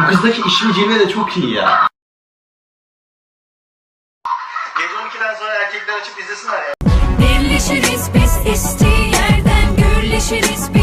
Bu kızdaki işimi cilve de çok iyi ya. Gece 12'den sonra erkekler açıp izlesinler ya. Birleşiriz biz estiği yerden Gürleşiriz biz